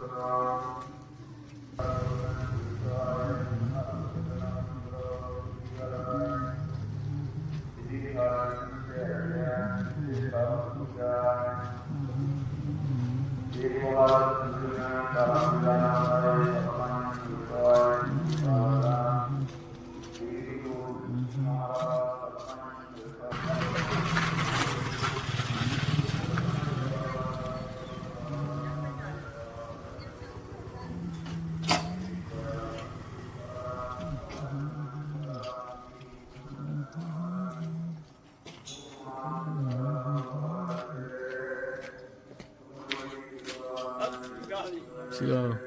Satnam. 是啊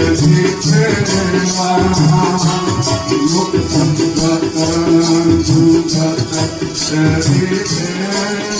Thank you.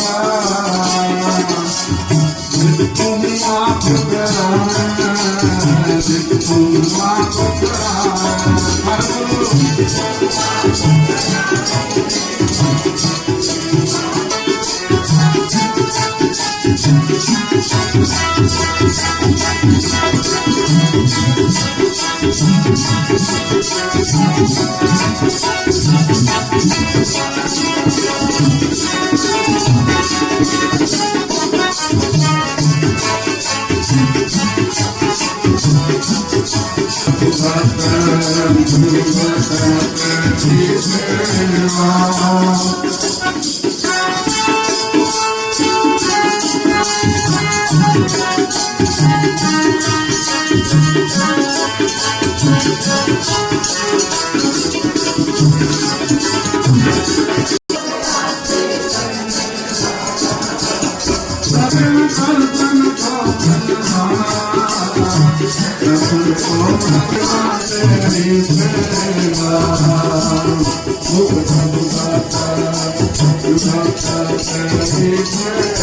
Teach me ਤੇਰੇ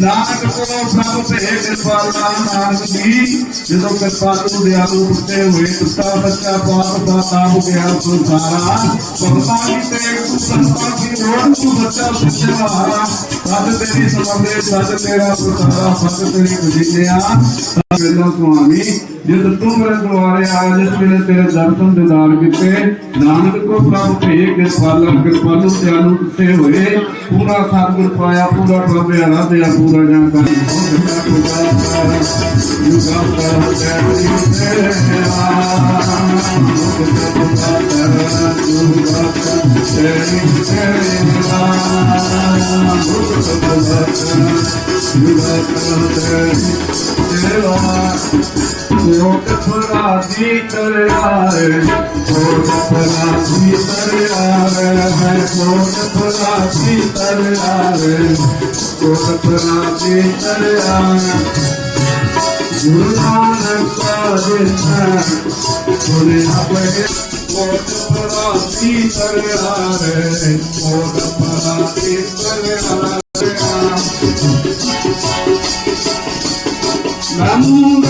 ਨਾਨਕ ਕੋ ਪ੍ਰਭ ਤੇ ਕਿਰਪਾਲਾ ਨਾਨਕ ਜੀ, ਜਦੋਂ ਕਿਰਪਾਲੂ ਦਿਆਲੂ ਪੁੱਤੇ ਹੋਏ ਤੁਤਾ ਬੱਚਾ ਪਾਪ ਦਾ ਤਾਪ ਗਿਆ ਸੁਸਾਰਾ ਭਗਤਾਂ ਦੀ ਤੇ ਸੰਤਾਂ ਦੀ ਰੋਣ ਤੂੰ ਬੱਚਾ ਸੁਝਵਾਰਾ ਸੱਚ ਤੇਰੀ ਸਮਝੇ ਸੱਚ ਤੇਰਾ ਪੁੱਤਰਾ, ਸੱਚ ਤੇਰੀ ਵਜੀਲਿਆ ਵੇਲਾ ਸੁਆਮੀ ਜਦ ਤੂੰ ਮੇਰੇ ਦੁਆਰੇ ਆਇਆ, ਜਿਸ ਵੇਲੇ ਤੇਰੇ ਦਰਸ਼ਨ ਦਿਦਾਰ ਕੀਤੇ, ਨਾਨਕ ਕੋ ਪ੍ਰਭ ਭੇ ਕਿਰਪਾਲਾ ਕਿਰਪਾਲੂ ਦਿਆਲੂ ਪੁੱਤੇ ਹੋਏ। ਪੂਰਾ ਸਤਿਗੁਰ ਪਾਇਆ, ਪੂਰਾ ਪ੍ਰਭ ਆਰਾਧਿਆ ਪੂਰਾ ਜਾਣ ਕਰ ਯੁਗਾ ਪਰ ਤੇਰੀ ਲੋਕ ਫਰਾਦੀ ਕਰਿਆਰੇ ਲੋਕ ਫਰਾਦੀ ਕਰਿਆਰੇ ਹੈ ਲੋਕ ਫਰਾਦੀ ਕਰਿਆਰੇ ਲੋਕ ਫਰਾਦੀ ਕਰਿਆਰੇ ਗੁਰੂ ਨਾਨਕ ਪਾਦਿਨਾ ਸੁਨੇ ਆਪਣੇ ਲੋਕ ਫਰਾਦੀ ਕਰਿਆਰੇ ਲੋਕ ਫਰਾਦੀ ਕਰਿਆਰੇ ਨਮੋ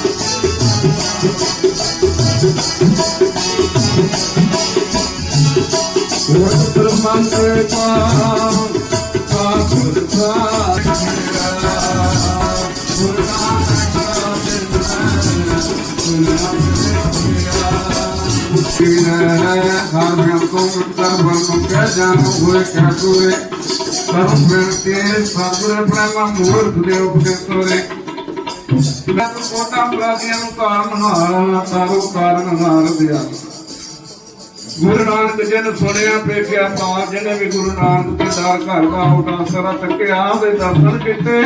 પોતા પ્રાધ્યાનું કારણ હાર તારું કારણ હાર દયા ਗੁਰੂ ਨਾਨਕ ਜਨ ਸੁਣਿਆ ਪੇਖਿਆ ਪਾਰ ਜਿਹਨੇ ਵੀ ਗੁਰੂ ਨਾਨਕ ਦੇ ਦਰ ਘਰ ਦਾ ਉਡਾ ਸਾਰਾ ਤੱਕਿਆ ਦੇ ਦਰਸ਼ਨ ਕੀਤੇ,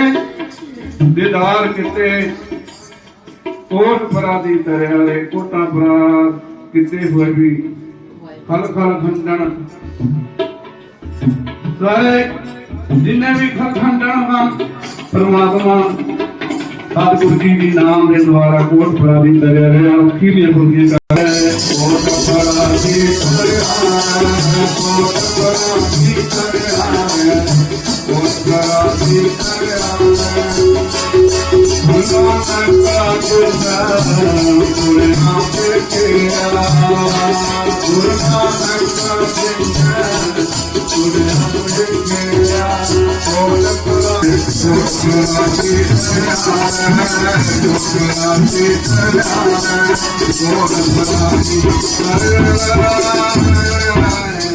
ਦੀਦਾਰ ਕੀਤੇ। ਕੋਟ ਪਰਾ ਦੀ ਦਰਿਆਲੇ ਕੋਟਾ ਪਰਾ ਕਿਤੇ ਹੋਏ ਵੀ। ਖਲ ਖਲ ਖੰਡਣ। ਸਾਰੇ ਜਿੰਨੇ ਵੀ ਖਲ ਖੰਡਣ ਹਨ, ਪਰਮਾਤਮਾ सतगुरु जी भी नाम के द्वारा कोटपुरा भी दरिया रहे आपकी भी अपुर्ति कर रहे हैं। कोटपुरा जी कोटपुरा जी कोटपुरा जी कोटपुरा जी कोटपुरा जी Thank you.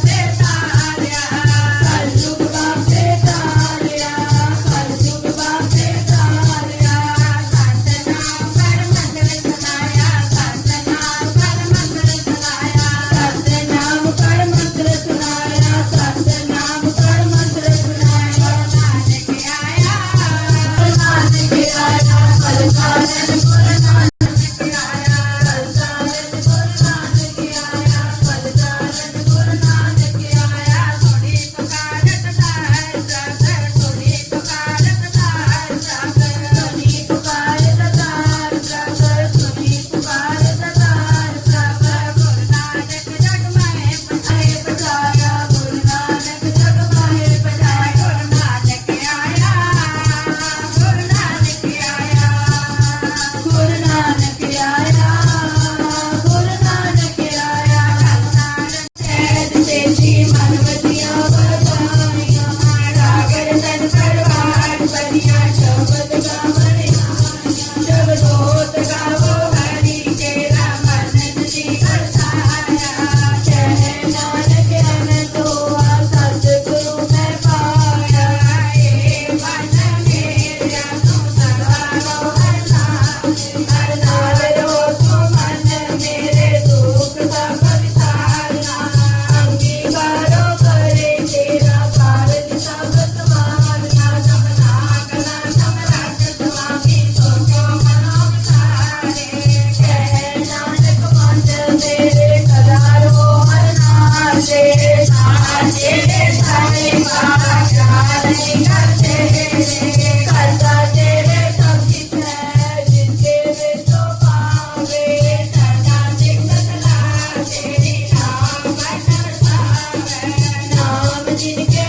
ਨਾਮ ਜਿਨਕੇ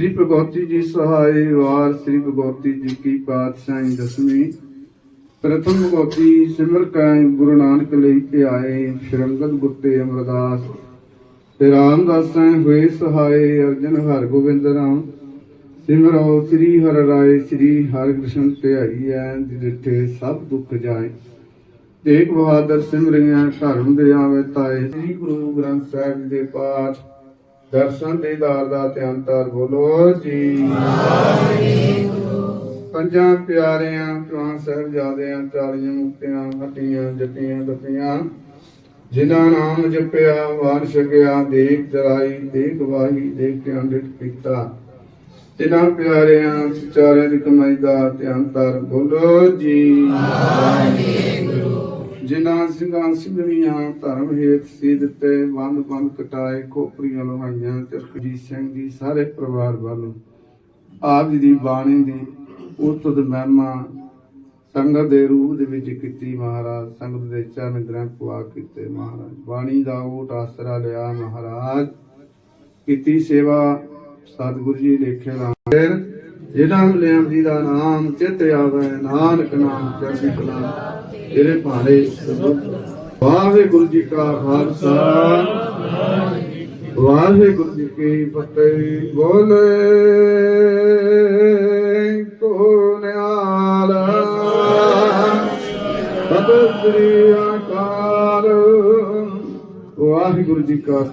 ਸ੍ਰੀ ਭਗਵਤੀ ਜੀ ਸਹਾਇ ਵਾਰ, ਸ੍ਰੀ ਭਗਵਤੀ ਜੀ ਕੀ ਪਾਤਸ਼ਾਹੀ ਦਸਵੀਂ। ਪ੍ਰਥਮ ਭਗਵਤੀ ਸਿਮਰ ਕੈ ਗੁਰੂ ਨਾਨਕ ਲਈ ਕੇ ਆਏ ਸ਼ਰੰਗਤ ਗੁੱਤੇ ਅਮਰਦਾਸ। ਤੇ ਰਾਮਦਾਸਾਂ ਹੋਏ ਸਹਾਇ ਅਰਜਨ ਹਰ ਗੋਬਿੰਦ ਰਾਮ। ਸਿਮਰੋ ਸ੍ਰੀ ਹਰਿ ਰਾਏ, ਸ੍ਰੀ ਹਰਿ ਕ੍ਰਿਸ਼ਨ ਧਿਆਈ ਐ ਜਿੱਥੇ ਸਭ ਦੁੱਖ ਜਾਏ। ਤੇਗ ਬਹਾਦਰ ਸਿਮਰਿਆ, ਧਰਮ ਦੇ ਆਵੇ ਤਾਏ। ਸ੍ਰੀ ਗੁਰੂ ਗ੍ਰੰਥ ਸਾਹਿਬ ਜੀ ਦੇ ਪਾਠ। ਦਰਸ਼ਨ ਦੇਦਾਰ ਦਾ ਧਿਆਨ ਧਰ ਬੋਲੋ ਜੀ। ਪੰਜਾਂ ਪਿਆਰਿਆਂ, ਚੌਹਾਂ ਸਾਹਿਬਜ਼ਾਦਿਆਂ, ਚਾਲੀਆਂ ਮੁਕਤਿਆਂ ਹੱਟੀਆਂ ਜੱਟੀਆਂ ਦੱਪੀਆਂ ਜਿਨ੍ਹਾਂ ਨਾਮ ਜਪਿਆ, ਵਾਰ ਛਕਿਆ, ਦੇਖ ਜਰਾਈ, ਦੇਖ ਗਵਾਹੀ ਦੇਖ ਕੇ ਅੰਡਿਤ ਪੀਤਾ। ਜਿਨ੍ਹਾਂ ਪਿਆਰਿਆਂ ਚਾਰਿਆਂ ਦੀ ਕਮਾਈ ਦਾ ਧਿਆਨ ਧਰ ਬੋਲੋ ਜੀ। ਜਿਨ੍ਹਾਂ ਸਿੰਘਾਂ ਸਿੰਘਣੀਆਂ ਧਰਮ ਹੇਤ ਸੀ ਦਿੱਤੇ, ਬੰਦ ਬੰਦ ਕਟਾਏ, ਖੋਪਰੀਆਂ ਲੋਹਾਈਆਂ, ਚਰਖਜੀਤ ਸਿੰਘ ਜੀ ਸਾਰੇ ਪਰਿਵਾਰ ਵੱਲੋਂ, ਆਪ ਜੀ ਦੀ ਬਾਣੀ ਦੀ ਉਸਤਤ ਮਹਿਮਾ ਸੰਗਤ ਦੇ ਰੂਪ ਦੇ ਵਿੱਚ ਕੀਤੀ ਮਹਾਰਾਜ, ਸੰਗਤ ਦੇ ਚਰਨ ਗ੍ਰੰਥ ਪਵਾ ਕੀਤੇ ਮਹਾਰਾਜ। ਬਾਣੀ ਦਾ ਓਟ ਆਸਰਾ ਲਿਆ ਮਹਾਰਾਜ। ਕੀਤੀ ਸੇਵਾ ਸਤਿਗੁਰੂ ਜੀ ਲੇਖੇ ਲਾ ਫਿਰ ਜਿਨ੍ਹਾਂ ਮਿਲਿਆ ਜੀ ਦਾ ਨਾਮ, ਚਿਤ ਆਵੇ, ਨਾਨਕ ਨਾਮ, ਚੜ੍ਹਦੀ ਕਲਾ। ਤੇਰੇ ਭਾਣੇ ਵਾਹਿਗੁਰੂ ਜੀ ਕਾ ਖਾਲਸਾ। ਵਾਹਿਗੁਰੂ ਜੀ ਕੀ ਫਤਿਹ। ਬੋਲੇ ਕੋ ਨਿਆਲ ਸਤਿ ਸ੍ਰੀ ਅਕਾਲ। ਵਾਹਿਗੁਰੂ ਜੀ ਕਾ